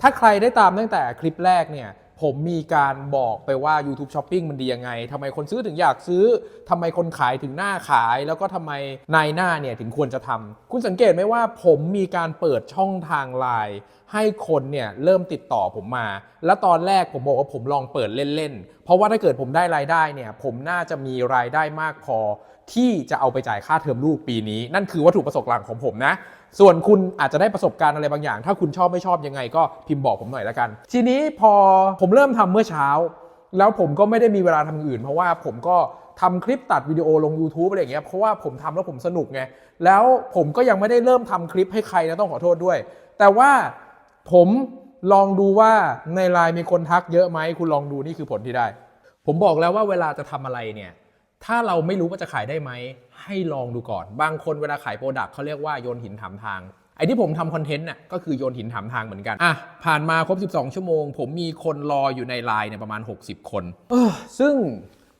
ถ้าใครได้ตามตั้งแต่คลิปแรกเนี่ยผมมีการบอกไปว่า YouTube Shopping มันดียังไงทำไมคนซื้อถึงอยากซื้อทำไมคนขายถึงหน้าขาย แล้วก็ทำไมนายหน้าเนี่ยถึงควรจะทำคุณสังเกตไหมว่าผมมีการเปิดช่องทางไลน์ ให้คนเนี่ยเริ่มติดต่อผมมา แล้วตอนแรกผมบอกว่าผมลองเปิดเล่นๆ เพราะว่าถ้าเกิดผมได้รายได้เนี่ยผมน่าจะมีรายได้มากพอ ที่จะเอาไปจ่ายค่าเทอมลูกปีนี้ นั่นคือวัตถุประสงค์หลักของผมนะ ส่วนคุณอาจจะได้ประสบการณ์อะไรบางอย่าง ถ้าคุณชอบไม่ชอบยังไงก็พิมพ์บอกผมหน่อยละกัน ทีนี้พอผมเริ่มทำเมื่อเช้า แล้วผมก็ไม่ได้มีเวลาทำอย่างอื่น เพราะว่าผมก็ทำคลิปตัดวิดีโอลง YouTube อะไรอย่างเงี้ยเพราะว่าผมทำแล้วผมสนุกไงแล้วผมก็ยังไม่ได้เริ่มทำคลิปให้ใครนะต้องขอโทษด้วย แต่ว่า ผมลองดูว่าในไลน์มีคนทักเยอะไหมคุณลองดูนี่คือผลที่ได้ ผมบอกแล้วว่าเวลาจะทำอะไรเนี่ยถ้าเราไม่รู้ว่าจะขายได้ไหม ให้ลองดูก่อน บางคนเวลาขายโปรดักต์เขาเรียกว่าโยนหินถามทาง ไอ้ที่ผมทำคอนเทนต์น่ะก็คือโยนหินถามทางเหมือนกัน อะ ผ่านมาครบ 12 ชั่วโมง ผมมีคนรออยู่ในไลน์เนี่ยประมาณ 60 คนเออซึ่ง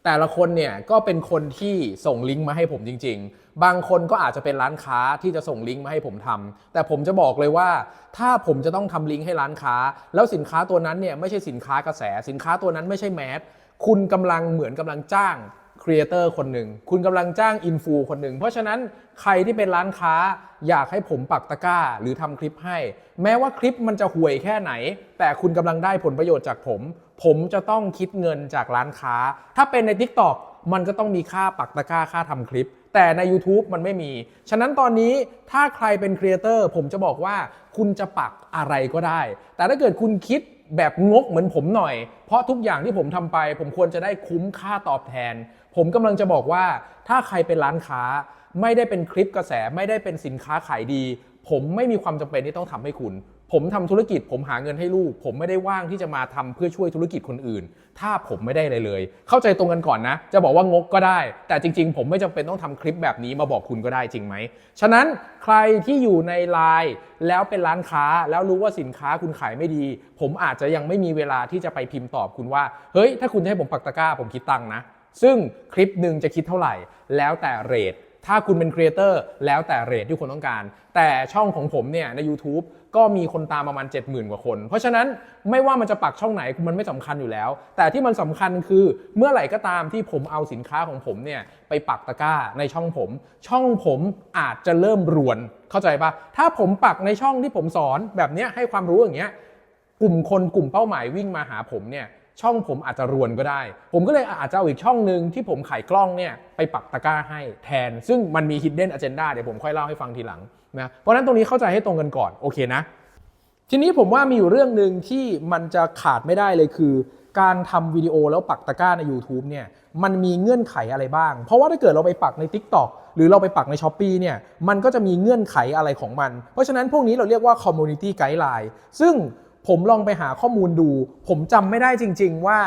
แต่ละคนเนี่ยก็เป็นคนที่ส่งลิงก์มาให้ผมจริง ๆ บางคนก็อาจจะเป็นร้านค้าที่จะส่งลิงก์มาให้ผมทำแต่ผมจะบอกเลยว่า ถ้าผมจะต้องทำลิงก์ให้ร้านค้า แล้วสินค้าตัวนั้นเนี่ยไม่ใช่สินค้ากระแส สินค้าตัวนั้นไม่ใช่แมสคุณกำลังเหมือนกำลังจ้าง ครีเอเตอร์คนหนึ่ง คุณกำลังจ้างอินฟูคนหนึ่ง เพราะฉะนั้นใครที่เป็นร้านค้าอยากให้ผมปักตะกร้า หรือทำคลิปให้ แม้ว่าคลิปมันจะห่วยแค่ไหน แต่คุณกำลังได้ผลประโยชน์จากผม ผมจะต้องคิดเงินจากร้านค้า ถ้าเป็นใน Tik t o อกมันก็ต้องมีค่าปักตะกร้าค่าทำคลิป แต่ใน YouTube มันไม่มี ฉะนั้นตอนนี้ถ้าใครเป็นครีเอเตอร์ผมจะบอกว่าคุณจะปักอะไรก็ได้ แต่ถ้าเกิดคุณคิดแบบงกเหมือนผมหน่อย เพราะทุกอย่างที่ผมทำไป ผมควรจะได้คุ้มค่าตอบแทน ผมกำลังจะบอกว่าถ้าใครเป็นร้านค้า ไม่ได้เป็นคลิปกระแสไม่ได้เป็นสินค้าขายดี ผมไม่มีความจำเป็นที่ต้องทำให้คุณ ผมทำธุรกิจ ผมหาเงินให้ลูก ผมไม่ได้ว่างที่จะมาทำเพื่อช่วยธุรกิจคนอื่น ถ้าผมไม่ได้เลยเลย เข้าใจตรงกันก่อนนะ จะบอกว่างกก็ได้ แต่จริง ๆ ผมไม่จำเป็นต้องทำคลิปแบบนี้มาบอกคุณก็ได้จริงไหมฉะนั้นใครที่อยู่ในไลน์แล้วเป็นร้านค้าแล้วรู้ว่าสินค้าคุณขายไม่ดี ผมอาจจะยังไม่มีเวลาที่จะไปพิมพ์ตอบคุณว่าเฮ้ยถ้าคุณให้ผมปักตะกร้าผมคิดตังค์นะ ซึ่งคลิปหนึ่งจะคิดเท่าไหร่ แล้วแต่เรทถ้าคุณเป็นครีเอเตอร์แล้วแต่เรทที่คุณต้องการ แต่ช่องของผมเนี่ยใน YouTube ก็มีคนตามประมาณ 70,000 กว่าคน เพราะฉะนั้นไม่ว่ามันจะปักช่องไหนมันไม่สำคัญอยู่แล้ว แต่ที่มันสำคัญคือเมื่อไหร่ก็ตามที่ผมเอาสินค้าของผมเนี่ยไปปักตะกร้าในช่องผม ช่องผมอาจจะเริ่มรวนเข้าใจปะถ้าผมปักในช่องที่ผมสอนแบบเนี้ยให้ความรู้อย่างเงี้ยกลุ่มคนกลุ่มเป้าหมายวิ่งมาหาผมเนี่ย ช่องผมอาจจะรวนก็ได้ ผมก็เลยอาจจะเอาอีกช่องหนึ่งที่ผมขายกล้องเนี่ยไปปักตะกร้าให้แทน ซึ่งมันมี hidden agenda เดี๋ยวผมค่อยเล่าให้ฟังทีหลังนะเพราะนั้นตรงนี้เข้าใจให้ตรงกันก่อนโอเคนะ ทีนี้ผมว่ามีอยู่เรื่องหนึ่งที่มันจะขาดไม่ได้เลยคือ การทำวิดีโอแล้วปักตะกร้าใน YouTube เนี่ยมันมีเงื่อนไขอะไรบ้าง เพราะว่าถ้าเกิดเราไปปักใน TikTok หรือเราไปปักใน s h อ p e e เนี่ยมันก็จะมีเงื่อนไขอะไรของมัน เพราะฉะนั้นพวกนี้เราเรียกว่า Community Guideline ซึ่ง ผมลองไปหาข้อมูลดู ผมจำไม่ได้จริง ๆ ว่า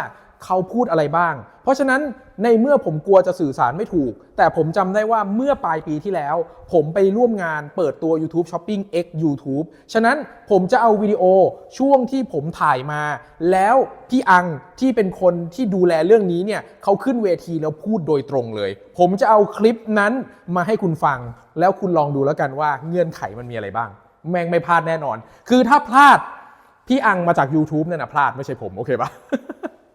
เขาพูดอะไรบ้าง เพราะฉะนั้นในเมื่อผมกลัวจะสื่อสารไม่ถูก แต่ผมจำได้ว่าเมื่อปลายปีที่แล้ว ผมไปร่วมงานเปิดตัว YouTube Shopping X YouTube ฉะนั้นผมจะเอาวิดีโอช่วงที่ผมถ่ายมา แล้วพี่อังที่เป็นคนที่ดูแลเรื่องนี้เนี่ยเขาขึ้นเวทีแล้วพูดโดยตรงเลย ผมจะเอาคลิปนั้นมาให้คุณฟัง แล้วคุณลองดูแล้วกันว่าเงื่อนไขมันมีอะไรบ้าง แม่งไม่พลาดแน่นอน คือถ้าพลาด พี่อังมาจาก YouTube เนี่ยนะพลาดไม่ใช่ผม โอเคปะ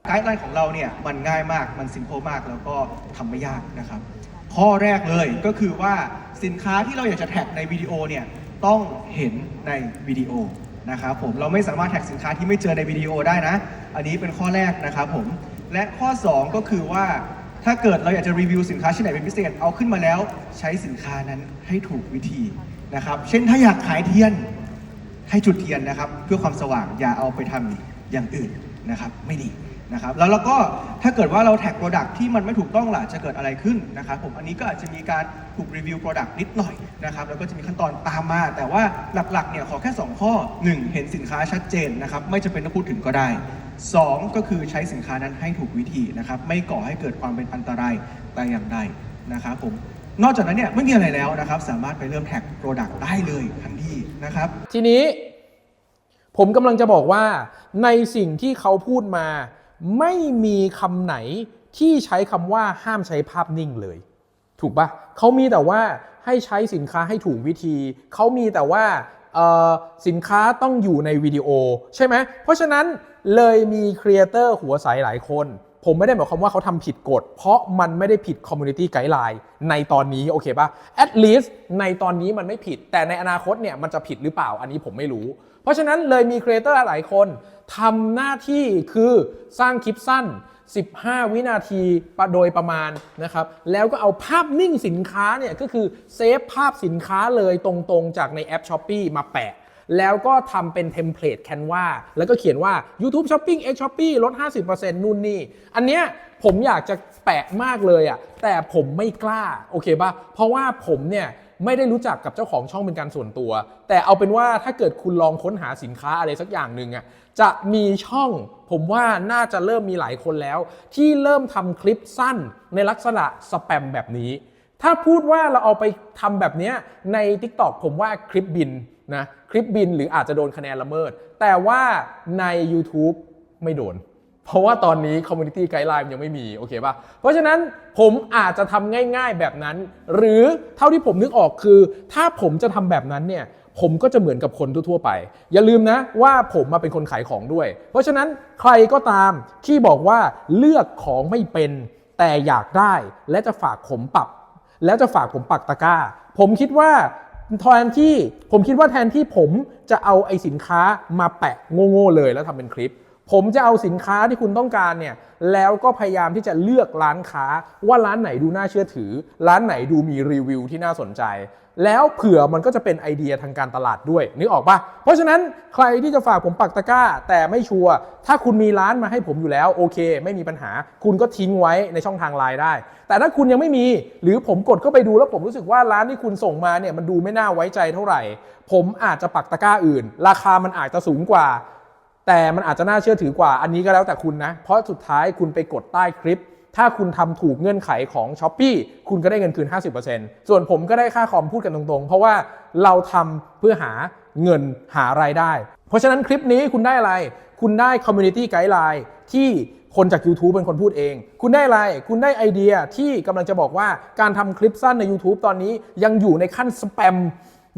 ไกด์ไลน์ของเราเนี่ยมันง่ายมากมันซิม p พมากแล้วก็ทำไม่ยากนะครับ ข้อแรกเลยก็คือว่าสินค้าที่เราอยากจะแท็กในวิดีโอเนี่ยต้องเห็นในวิดีโอนะครับผมเราไม่สามารถแท็กสินค้าที่ไม่เจอในวิดีโอได้นะ อันนี้เป็นข้อแรกนะครับผมและข้อ 2 ก็คือว่า ถ้าเกิดเราอยากจะรีวิวสินค้าชิ้นไหนเป็นพิเศษเอาขึ้นมาแล้ว ใช้สินค้านั้นให้ถูกวิธีนะครับเช่นถ้าอยากขายเทียน ให้จุดเทียนนะครับ เพื่อความสว่างอย่าเอาไปทำอย่างอื่นนะครับ ไม่ดีนะครับ แล้วเราก็ถ้าเกิดว่าเราแท็กโปรดักที่มันไม่ถูกต้องล่ะจะเกิดอะไรขึ้นนะครับผมอันนี้ก็อาจจะมีการถูกรีวิวโปรดักนิดหน่อยนะครับแล้วก็จะมีขั้นตอนตามมา แต่ว่าหลักๆเนี่ยขอแค่ 2 ข้อ 1 เห็นสินค้าชัดเจนนะครับไม่จำเป็นต้องพูดถึงก็ได้ 2 ก็คือใช้สินค้านั้นให้ถูกวิธีนะครับไม่ก่อให้เกิดความเป็นอันตรายแต่อย่างใดนะครับผม นอกจากนั้นเนี่ยไม่มีอะไรแล้วนะครับ สามารถไปเริ่มแท็กโปรดักต์ได้เลยทันทีนะครับ ทีนี้ผมกำลังจะบอกว่าในสิ่งที่เขาพูดมา ไม่มีคำไหนที่ใช้คำว่าห้ามใช้ภาพนิ่งเลย ถูกปะเขามีแต่ว่าให้ใช้สินค้าให้ถูกวิธี เขามีแต่ว่าสินค้าต้องอยู่ในวิดีโอ ใช่ไหมเพราะฉะนั้นเลยมีครีเอเตอร์หัวใสหลายคน ผมไม่ได้หมายความว่าเขาทำผิดกฎ เพราะมันไม่ได้ผิด Community Guideline ในตอนนี้ โอเคปะ at least ในตอนนี้มันไม่ผิด แต่ในอนาคตเนี่ยมันจะผิดหรือเปล่า อันนี้ผมไม่รู้ เพราะฉะนั้นเลยมีครีเอเตอร์หลายคนทำหน้าที่คือสร้างคลิปสั้น 15 วินาทีโดยประมาณนะครับ แล้วก็เอาภาพนิ่งสินค้าเนี่ยก็คือเซฟภาพสินค้าเลยตรงๆจากในแอป s h อ p e e มาแปะ แล้วก็ทำเป็นเทมเพลตแคนวาแล้วก็เขียนว่า YouTube Shopping X Shopee ลด 50%นู่นนี่ อันเนี้ยผมอยากจะแปะมากเลยอะ่ะแต่ผมไม่กล้าโอเคป่ะเพราะว่าผมเนี่ยไม่ได้รู้จักกับเจ้าของช่องเป็นการส่วนตัว แต่เอาเป็นว่าถ้าเกิดคุณลองค้นหาสินค้าอะไรสักอย่างหนึ่งอะจะมีช่องผมว่าน่าจะเริ่มมีหลายคนแล้ว ที่เริ่มทำคลิปสั้นในลักษณะสแปมแบบนี้ ถ้าพูดว่าเราเอาไปทำแบบเนี้ยใน TikTok ผมว่าคลิปบิน นะคลิปบินหรืออาจจะโดนคะแนนละเมิด แต่ว่าใน YouTube ไม่โดน เพราะว่าตอนนี้ Community Guideline ยังไม่มี โอเคป่ะ เพราะฉะนั้นผมอาจจะทำง่ายๆแบบนั้น หรือเท่าที่ผมนึกออกคือ ถ้าผมจะทำแบบนั้นเนี่ยผมก็จะเหมือนกับคนทั่วๆไป อย่าลืมนะว่าผมมาเป็นคนขายของด้วย เพราะฉะนั้นใครก็ตามที่บอกว่าเลือกของไม่เป็นแต่อยากได้ และจะฝากผมปรับ แล้วจะฝากผมปักตะกร้า ผมคิดว่า แทนที่ผมคิดว่าแทนที่ผมจะเอาไอ้สินค้ามาแปะโง่ๆเลยแล้วทำเป็นคลิป ผมจะเอาสินค้าที่คุณต้องการเนี่ยแล้วก็พยายามที่จะเลือกร้านค้าว่าร้านไหนดูน่าเชื่อถือ ร้านไหนดูมีรีวิวที่น่าสนใจ แล้วเผื่อมันก็จะเป็นไอเดียทางการตลาดด้วยนึกออกปะเพราะฉะนั้นใครที่จะฝากผมปักตะกร้า แต่ไม่ชัวร์ถ้าคุณมีร้านมาให้ผมอยู่แล้วโอเค ไม่มีปัญหา คุณก็ทิ้งไว้ในช่องทางไลน์ได้ แต่ถ้าคุณยังไม่มี หรือผมกดเข้าไปดูแล้วผมรู้สึกว่าร้านที่คุณส่งมาเนี่ยมันดูไม่น่าไว้ใจเท่าไหร่ ผมอาจจะปักตะกร้าอื่น ราคามันอาจจะสูงกว่า แต่มันอาจจะน่าเชื่อถือกว่าอันนี้ก็แล้วแต่คุณนะ เพราะสุดท้ายคุณไปกดใต้คลิป ถ้าคุณทำถูกเงื่อนไขของ s h อ p e e คุณก็ได้เงินคืน 50%ส่วนผมก็ได้ค่าคอมพูดกันตรงๆ เพราะว่าเราทำเพื่อหาเงินหารายได้ เพราะฉะนั้นคลิปนี้คุณได้อะไร คุณได้ Community Guideline ที่คนจาก YouTube เป็นคนพูดเอง คุณได้อะไร คุณได้ไอเดียที่กำลังจะบอกว่าการทำคลิปสั้นใน YouTube ตอนนี้ยังอยู่ในขั้นสแปม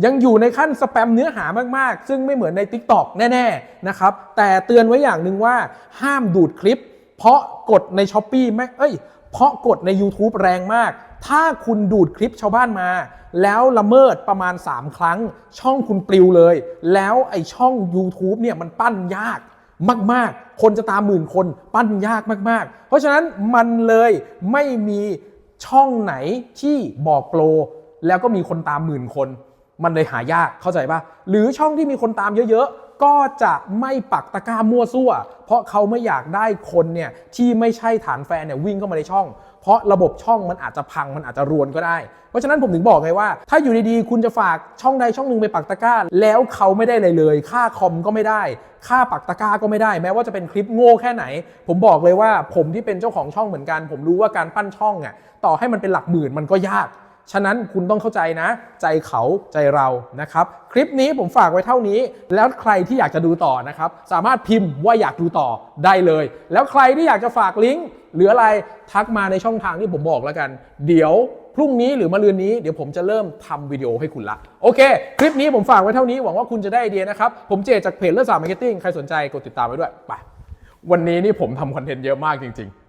ยังอยู่ในขั้นสแปมเนื้อหามากๆ ซึ่งไม่เหมือนใน TikTok แน่ๆนะครับแต่เตือนไว้อย่างหนึ่งว่าห้ามดูดคลิป เพราะกดใน s h อ p e e ไม่เอ้ยเพราะกดใน YouTube แรงมาก ถ้าคุณดูดคลิปชาวบ้านมา แล้วละเมิดประมาณ 3 ครั้ง ช่องคุณปลิวเลย แล้วไอช่อง YouTube เนี่ยมันปั้นยากมาก ๆ คนจะตามหมื่นคนปั้นยากมาก ๆ เพราะฉะนั้นมันเลยไม่มีช่องไหนที่บอกโปร แล้วก็มีคนตามหมื่นคน มันเลยหายากเข้าใจปะหรือช่องที่มีคนตามเยอะๆ ก็จะไม่ปักตะกร้ามั่วซั่ว เพราะเขาไม่อยากได้คนเนี่ยที่ไม่ใช่ฐานแฟนเนี่ยวิ่งเข้ามาในช่อง เพราะระบบช่องมันอาจจะพังมันอาจจะรวนก็ได้ เพราะฉะนั้นผมถึงบอกไงว่า ถ้าอยู่ดีๆ คุณจะฝากช่องใดช่องหนึ่งไปปักตะกร้า แล้วเขาไม่ได้เลยเลย ค่าคอมก็ไม่ได้ ค่าปักตะกร้าก็ไม่ได้ แม้ว่าจะเป็นคลิปโง่แค่ไหน ผมบอกเลยว่าผมที่เป็นเจ้าของช่องเหมือนกัน ผมรู้ว่าการปั้นช่องอะต่อให้มันเป็นหลักหมื่นมันก็ยาก ฉะนั้นคุณต้องเข้าใจนะ ใจเขาใจเรานะครับ คลิปนี้ผมฝากไว้เท่านี้ แล้วใครที่อยากจะดูต่อนะครับ สามารถพิมพ์ว่าอยากดูต่อได้เลย แล้วใครที่อยากจะฝากลิงก์หรืออะไรทักมาในช่องทางที่ผมบอกแล้วกัน เดี๋ยวพรุ่งนี้หรือมะรืนนี้เดี๋ยวผมจะเริ่มทำวิดีโอให้คุณละ โอเค คลิปนี้ผมฝากไว้เท่านี้หวังว่าคุณจะได้ไอเดียนะครับ ผมเจจากเพจเลือดสาวมาร์เก็ตติ้งใครสนใจกดติดตามไว้ด้วยไปวันนี้นี่ผมทำคอนเทนต์เยอะมากจริงๆ